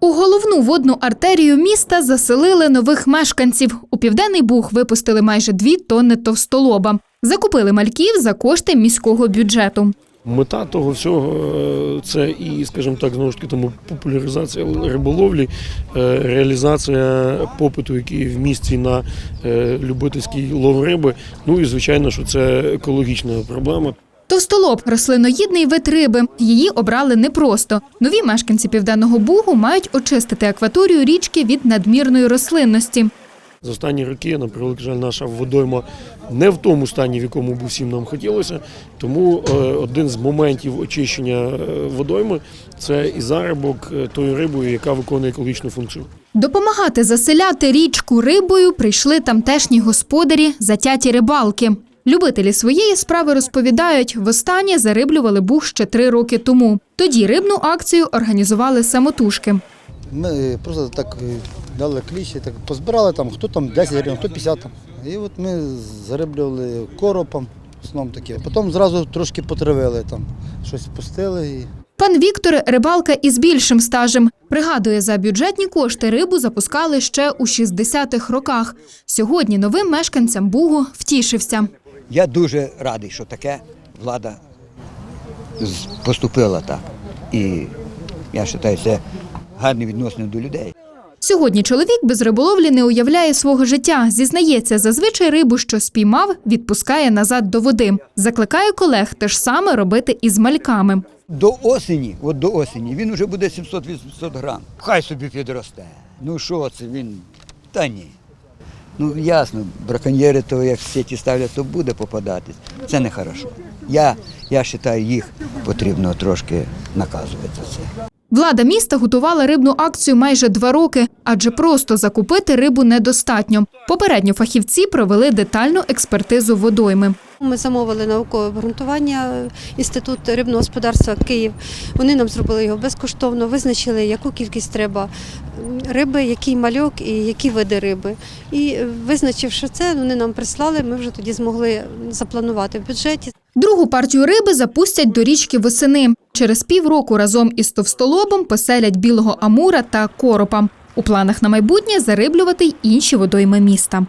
У головну водну артерію міста заселили нових мешканців. У південний буг випустили майже дві тонни товстолоба. Закупили мальків за кошти міського бюджету. Мета того всього е, це і, скажімо так, знову ж таки тому популяризація риболовлі, е, реалізація попиту, який в місті на е, любительський лов риби. Ну і звичайно, що це екологічна проблема. Товстолоб рослиноїдний вид риби. Її обрали непросто. Нові мешканці південного бугу мають очистити акваторію річки від надмірної рослинності. За останні роки, на превеликий жаль, наша водойма не в тому стані, в якому б всім нам хотілося. Тому е, один з моментів очищення е, водойми це і заробок е, тою рибою, яка виконує екологічну функцію. Допомагати заселяти річку рибою прийшли тамтешні господарі, затяті рибалки. Любителі своєї справи розповідають, востаннє зариблювали буг ще три роки тому. Тоді рибну акцію організували самотужки. Ми просто так е, дали кліщі, так позбирали там, хто там 10 гривень, хто 50 там. І от ми зариблювали коропом, основному таке. Потім зразу трошки потравили там, щось пустили і Пан Віктор рибалка із більшим стажем. Пригадує, за бюджетні кошти рибу запускали ще у 60-х роках. Сьогодні новим мешканцям Бугу втішився. Я дуже радий, що таке влада поступила так. І я вважаю, це гарне відношення до людей. Сьогодні чоловік без риболовлі не уявляє свого життя. Зізнається, зазвичай рибу, що спіймав, відпускає назад до води. Закликає колег те ж саме робити із мальками. До осені, от до осені, він вже буде 700-800 грам. Хай собі підросте. Ну що це він? Та ні. Ну ясно, браконьєри, то як сіті ставлять, то буде попадатись. Це не хорошо. Я, я вважаю, їх потрібно трошки наказувати за це. Влада міста готувала рибну акцію майже два роки, адже просто закупити рибу недостатньо. Попередньо фахівці провели детальну експертизу водойми. Ми замовили наукове обґрунтування Інститут рибного господарства Київ. Вони нам зробили його безкоштовно, визначили, яку кількість треба риби, який мальок і які види риби. І визначивши це, вони нам прислали. Ми вже тоді змогли запланувати в бюджеті. Другу партію риби запустять до річки восени. Через півроку разом із товстолобом поселять білого амура та коропа. У планах на майбутнє зариблювати й інші водойми міста.